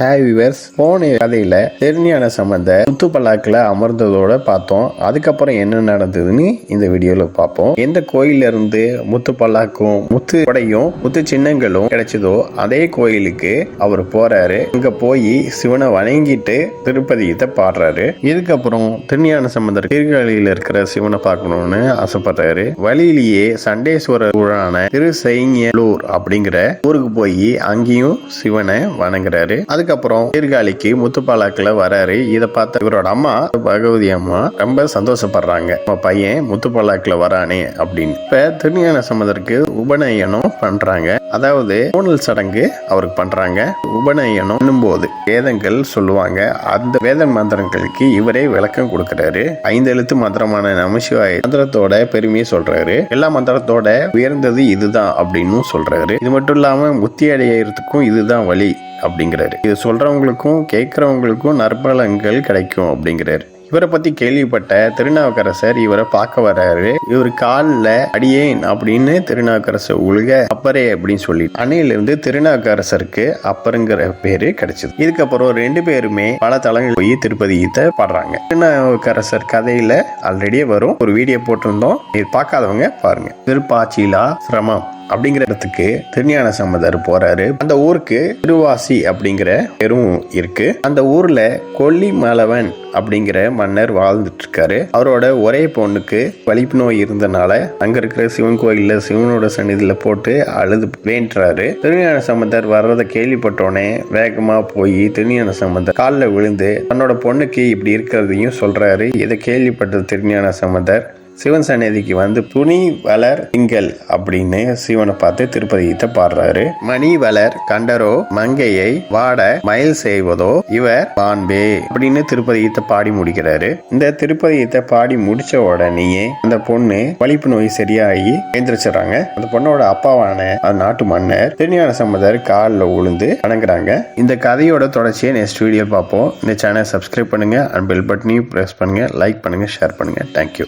Hi viewers போன கதையில தெரிஞான சம்பந்த முத்து பல்லாக்கில் அமர்ந்ததோட பார்த்தோம். அதுக்கப்புறம் என்ன நடந்ததுன்னு இந்த வீடியோல பார்ப்போம். எந்த கோயில்ல இருந்து முத்து பல்லாக்கும் முத்து படையும் முத்து சின்னங்களும் கிடைச்சதோ அதே கோயிலுக்கு அவர் போறாரு. அங்க போய் சிவனை வணங்கிட்டு திருப்பதியத்தை பாடுறாரு. இதுக்கப்புறம் திருஞான சம்பந்தர் கீழ்காலியில் இருக்கிற சிவனை பார்க்கணும்னு ஆசைப்படுறாரு. வழியிலேயே சண்டேஸ்வரர் ஊரான திரு செய்ஞலூர் அப்படிங்கிற ஊருக்கு போய் அங்கேயும் சிவனை வணங்குறாரு. அதுக்கப்புறம் சீர்காழிக்கு முத்துப்பாலாக்குல வராரு. இதை பார்த்த இவரோட அம்மா பகவதி அம்மா ரொம்ப சந்தோஷப்படுறாங்க. நம்ம பையன் முத்துப்பாலாக்குல வரானே அப்படின்னு. இப்ப திருஞான சம்பந்தருக்கு உபநயனம் பண்றாங்க. அதாவது ஊனல் சடங்கு அவருக்கு பண்றாங்க. உபநயனம் போது வேதங்கள் சொல்லுவாங்க. அந்த வேத மந்திரங்களுக்கு இவரே விளக்கம் கொடுக்கிறாரு. ஐந்து எழுத்து மந்திரமான நமசிவாய மந்திரத்தோட பெருமையை சொல்றாரு. எல்லா மந்திரத்தோட உயர்ந்தது இதுதான் அப்படின்னு சொல்றாரு. இது மட்டும் இல்லாம முத்தி அடையறதுக்கும் இதுதான் வழி. அப்படிங்கிறாரு. இது சொல்றவங்களுக்கும் கேட்குறவங்களுக்கும் நற்பலன்கள் கிடைக்கும் அப்படிங்கிறாரு. இவரை பத்தி கேள்விப்பட்ட திருநாவுக்கரசர் இவரை பார்க்க வர்றாரு. இவர் காலில் அடியேன் அப்படின்னு திருநாவுக்கரசர் உழுக அப்பரே அப்படின்னு சொல்லி அன்னையிலிருந்து திருநாவுக்கரசருக்கு அப்பருங்கிற பேரு கிடைச்சது. இதுக்கப்புறம் ரெண்டு பேருமே பல தளங்கள் போய் திருப்பதியத்தை பாடுறாங்க. திருநாவுக்கரசர் கதையில ஆல்ரெடியே வரும். ஒரு வீடியோ போட்டிருந்தோம். இது பார்க்காதவங்க பாருங்க. திருப்பாச்சிலா சிரமம். அப்படிங்கிற இடத்துக்கு திருஞான சம்பந்தர் போறாரு. அந்த ஊருக்கு திருவாசி அப்படிங்கிற பெரும் இருக்கு. அந்த ஊர்ல கொல்லிமலவன் அப்படிங்கிற மன்னர் வாழ்ந்துட்டு இருக்காரு அவரோட ஒரே பொண்ணுக்கு வலிப்பு நோய் இருந்தனால அங்க இருக்கிற சிவன் கோயில்ல சிவனோட சன்னிதியில போட்டு அழுது வேண்டுறாரு. திருஞான சம்பந்தர் வர்றதை கேள்விப்பட்டோடனே வேகமா போய் திருஞான சம்பந்தர் காலில் விழுந்து தன்னோட பொண்ணுக்கு இப்படி இருக்கிறதையும் சொல்றாரு. இதை கேள்விப்பட்ட திருஞான சம்பந்தர். சிவன் சன்னதிக்கு வந்து துணி வளர் திங்கள் அப்படின்னு சிவனை பார்த்து திருப்பதியத்தை பாடுறாரு. மணி வளர் கண்டரோ மங்கையை வாட மயில் செய்வதோ இவர் பான்பே அப்படின்னு திருப்பதியத்தை பாடி முடிக்கிறாரு. இந்த திருப்பதியத்தை பாடி முடிச்ச உடனேயே அந்த பொண்ணு வலிப்பு நோய் சரியாகி எந்திரிச்சிடறாங்க அந்த பொண்ணோட அப்பாவான அந்த நாட்டு மன்னர் திருஞான சம்பந்தர் காலில் உளுந்து வணங்குறாங்க இந்த கதையோட தொடர்ச்சியை நெக்ஸ்ட் வீடியோ பார்ப்போம். இந்த சேனல் சப்ஸ்கிரைப் பண்ணுங்க. அண்ட் பெல் பட்டனையும் ப்ரெஸ் பண்ணுங்க. லைக் பண்ணுங்க ஷேர் பண்ணுங்க. Thank you